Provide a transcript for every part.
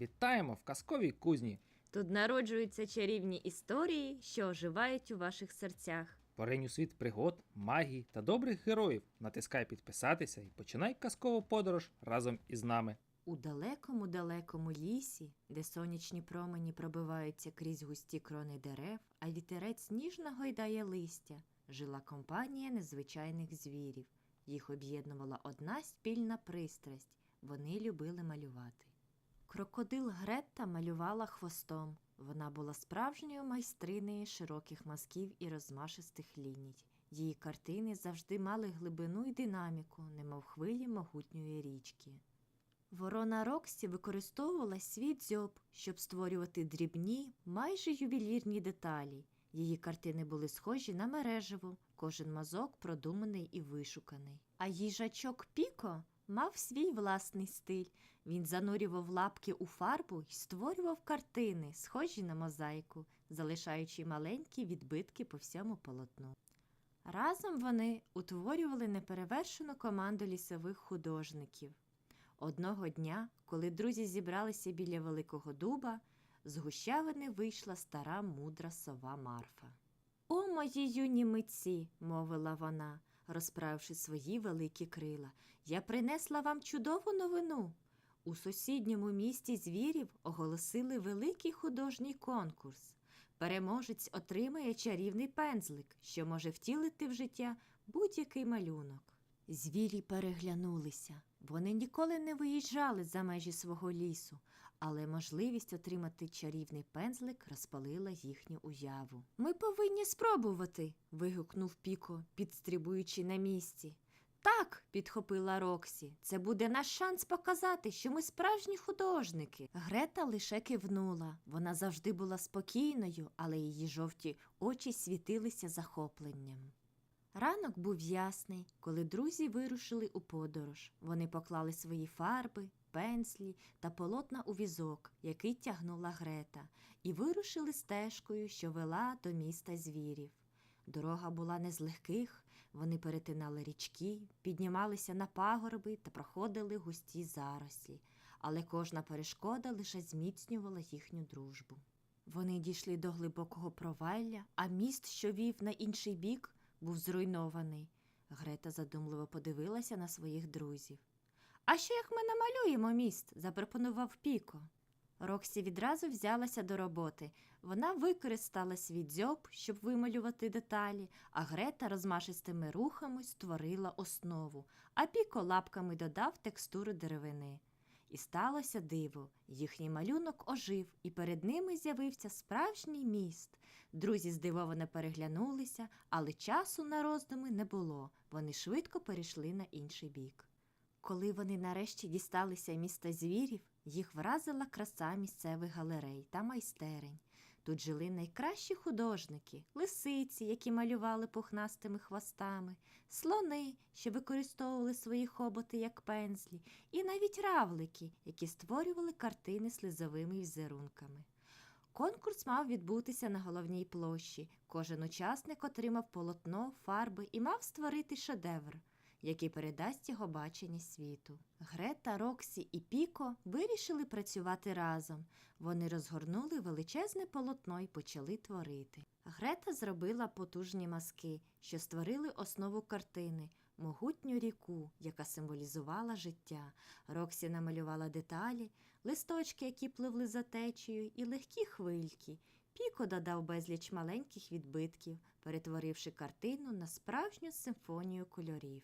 Вітаємо в казковій кузні. Тут народжуються чарівні історії, що оживають у ваших серцях. Поринь у світ пригод, магії та добрих героїв. Натискай підписатися і починай казкову подорож разом із нами. У далекому далекому лісі, де сонячні промені пробиваються крізь густі крони дерев, а вітерець ніжно гойдає листя, жила компанія незвичайних звірів. Їх об'єднувала одна спільна пристрасть вони любили малювати. Крокодил Гретта малювала хвостом. Вона була справжньою майстринею широких мазків і розмашистих ліній. Її картини завжди мали глибину й динаміку, немов хвилі могутньої річки. Ворона Роксі використовувала свій дзьоб, щоб створювати дрібні, майже ювелірні деталі. Її картини були схожі на мережево, кожен мазок продуманий і вишуканий. А їжачок Піко мав свій власний стиль. Він занурював лапки у фарбу і створював картини, схожі на мозаїку, залишаючи маленькі відбитки по всьому полотну. Разом вони утворювали неперевершену команду лісових художників. Одного дня, коли друзі зібралися біля великого дуба, з гущавини вийшла стара мудра сова Марфа. О, мої юні митці, мовила вона, розправивши свої великі крила, я принесла вам чудову новину. У сусідньому місті звірів оголосили великий художній конкурс. Переможець отримає чарівний пензлик, що може втілити в життя будь-який малюнок. Звірі переглянулися. Вони ніколи не виїжджали за межі свого лісу, але можливість отримати чарівний пензлик розпалила їхню уяву. Ми повинні спробувати. вигукнув Піко, підстрибуючи на місці. Так, підхопила Роксі, це буде наш шанс показати, що ми справжні художники. Грета лише кивнула. Вона завжди була спокійною, але її жовті очі світилися захопленням. Ранок був ясний, коли друзі вирушили у подорож. Вони поклали свої фарби, пенслі та полотна у візок, який тягнула Грета, і вирушили стежкою, що вела до міста звірів. Дорога була не з легких, вони перетинали річки, піднімалися на пагорби та проходили густі зарослі, але кожна перешкода лише зміцнювала їхню дружбу. Вони дійшли до глибокого провалля, а міст, що вів на інший бік, був зруйнований. Грета задумливо подивилася на своїх друзів. А що як ми намалюємо міст? запропонував Піко. Роксі відразу взялася до роботи. Вона використала свій дзьоб, щоб вималювати деталі, а Грета розмашистими рухами створила основу, а Піко лапками додав текстуру деревини. І сталося диво. Їхній малюнок ожив, і перед ними з'явився справжній міст. Друзі здивовано переглянулися, але часу на роздуми не було. Вони швидко перейшли на інший бік. Коли вони нарешті дісталися міста звірів, їх вразила краса місцевих галерей та майстерень. Тут жили найкращі художники, лисиці, які малювали пухнастими хвостами, слони, що використовували свої хоботи як пензлі, і навіть равлики, які створювали картини слизовими візерунками. Конкурс мав відбутися на головній площі. Кожен учасник отримав полотно, фарби і мав створити шедевр, який передасть його бачення світу. Грета, Роксі і Піко вирішили працювати разом. Вони розгорнули величезне полотно і почали творити. Грета зробила потужні мазки, що створили основу картини. Могутню ріку, яка символізувала життя. Роксі намалювала деталі, листочки, які пливли за течією, і легкі хвильки. Піко додав безліч маленьких відбитків, перетворивши картину на справжню симфонію кольорів.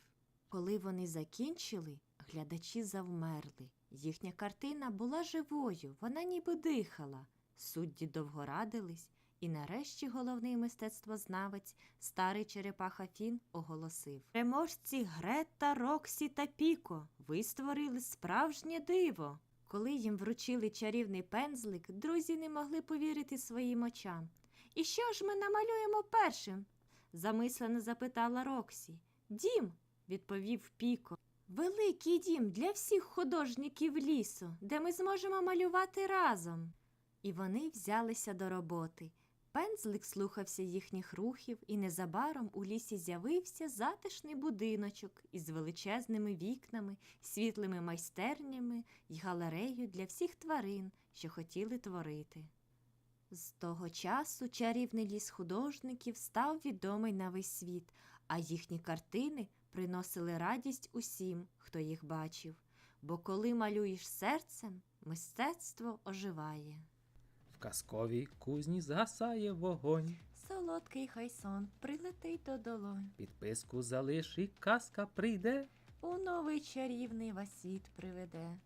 Коли вони закінчили, глядачі завмерли. Їхня картина була живою, вона ніби дихала. Судді довго радились, і нарешті головний мистецтвознавець, старий черепаха Фін, оголосив Переможці Грета, Роксі та Піко, ви створили справжнє диво. Коли їм вручили чарівний пензлик, друзі не могли повірити своїм очам. І що ж ми намалюємо першим? замислено запитала Роксі. Дім, відповів Піко. Великий дім для всіх художників лісу, де ми зможемо малювати разом. І вони взялися до роботи. Пензлик слухався їхніх рухів, і незабаром у лісі з'явився затишний будиночок із величезними вікнами, світлими майстернями й галереєю для всіх тварин, що хотіли творити. З того часу чарівний ліс художників став відомий на весь світ, а їхні картини приносили радість усім, хто їх бачив. Бо коли малюєш серцем, мистецтво оживає. В казковій кузні згасає вогонь. Солодкий хай сон прилетить до долонь, Підписку залиш і казка прийде. у новий чарівний вас світ приведе.